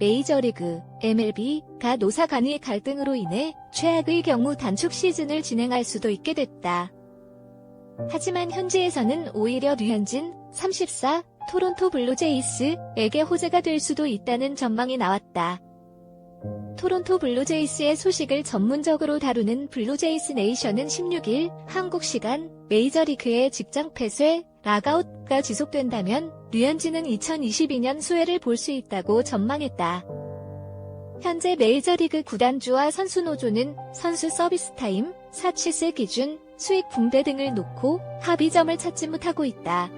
메이저리그, MLB가 노사 간의 갈등으로 인해 최악의 경우 단축 시즌을 진행할 수도 있게 됐다. 하지만 현지에서는 오히려 류현진, 34, 토론토 블루제이스에게 호재가 될 수도 있다는 전망이 나왔다. 토론토 블루제이스의 소식을 전문적으로 다루는 블루제이스 네이션은 16일 한국 시간 메이저리그의 직장 폐쇄, 락아웃가 지속된다면 류현진은 2022년 수혜를 볼 수 있다고 전망했다. 현재 메이저리그 구단주와 선수 노조는 선수 서비스 타임, 사치세 기준, 수익 붕대 등을 놓고 합의점을 찾지 못하고 있다.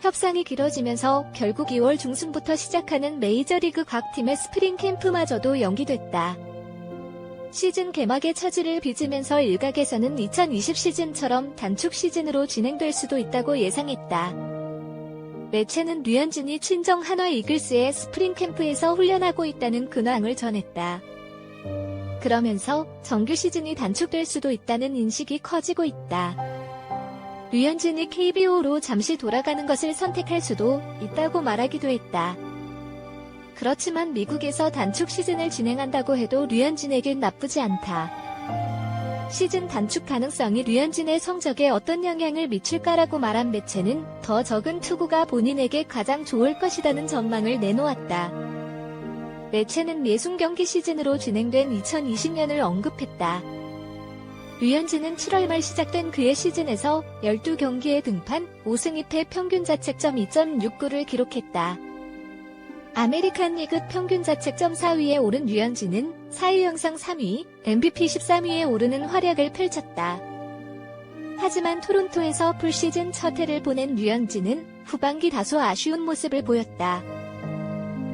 협상이 길어지면서 결국 2월 중순부터 시작하는 메이저리그 각 팀의 스프링 캠프마저도 연기됐다. 시즌 개막의 차질을 빚으면서 일각에서는 2020 시즌처럼 단축 시즌으로 진행될 수도 있다고 예상했다. 매체는 류현진이 친정 한화 이글스의 스프링 캠프에서 훈련하고 있다는 근황을 전했다. 그러면서 정규 시즌이 단축될 수도 있다는 인식이 커지고 있다. 류현진이 KBO로 잠시 돌아가는 것을 선택할 수도 있다고 말하기도 했다. 그렇지만 미국에서 단축 시즌을 진행한다고 해도 류현진에겐 나쁘지 않다. 시즌 단축 가능성이 류현진의 성적에 어떤 영향을 미칠까라고 말한 매체는 더 적은 투구가 본인에게 가장 좋을 것이라는 전망을 내놓았다. 매체는 60경기 시즌으로 진행된 2020년을 언급했다. 류현진은 7월 말 시작된 그의 시즌에서 12경기에 등판 5승 2패 평균 자책점 2.69를 기록했다. 아메리칸 리그 평균 자책점 4위에 오른 류현진은 4위 영상 3위, MVP 13위에 오르는 활약을 펼쳤다. 하지만 토론토에서 풀시즌 첫 해를 보낸 류현진은 후반기 다소 아쉬운 모습을 보였다.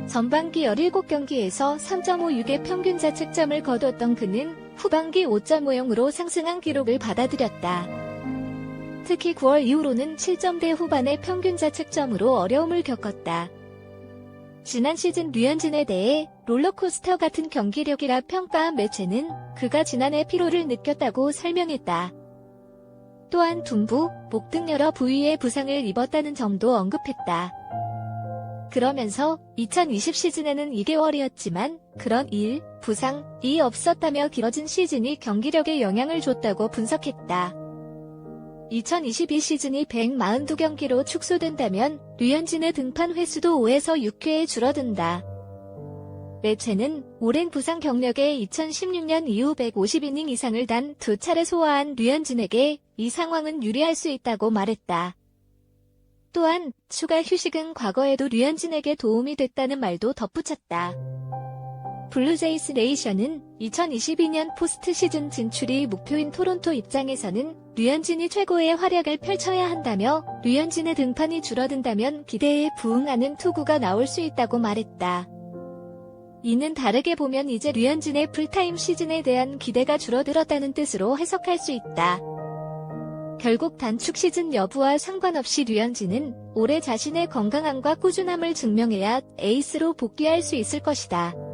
전반기 17경기에서 3.56의 평균 자책점을 거두었던 그는 후반기 5.50으로 상승한 기록을 받아들였다. 특히 9월 이후로는 7점대 후반의 평균 자책점으로 어려움을 겪었다. 지난 시즌 류현진에 대해 롤러코스터 같은 경기력이라 평가한 매체는 그가 지난해 피로를 느꼈다고 설명했다. 또한 둔부, 목 등 여러 부위에 부상을 입었다는 점도 언급했다. 그러면서 2020 시즌에는 2개월이었지만 그런 일, 부상이 없었다며 길어진 시즌이 경기력에 영향을 줬다고 분석했다. 2022 시즌이 142경기로 축소된다면 류현진의 등판 횟수도 5에서 6회에 줄어든다. 매체는 오랜 부상 경력에 2016년 이후 150이닝 이상을 단 두 차례 소화한 류현진에게 이 상황은 유리할 수 있다고 말했다. 또한 추가 휴식은 과거에도 류현진에게 도움이 됐다는 말도 덧붙였다. 블루제이스 네이션은 2022년 포스트 시즌 진출이 목표인 토론토 입장에서는 류현진이 최고의 활약을 펼쳐야 한다며 류현진의 등판이 줄어든다면 기대에 부응하는 투구가 나올 수 있다고 말했다. 이는 다르게 보면 이제 류현진의 풀타임 시즌에 대한 기대가 줄어들었다는 뜻으로 해석할 수 있다. 결국 단축 시즌 여부와 상관없이 류현진은 올해 자신의 건강함과 꾸준함을 증명해야 에이스로 복귀할 수 있을 것이다.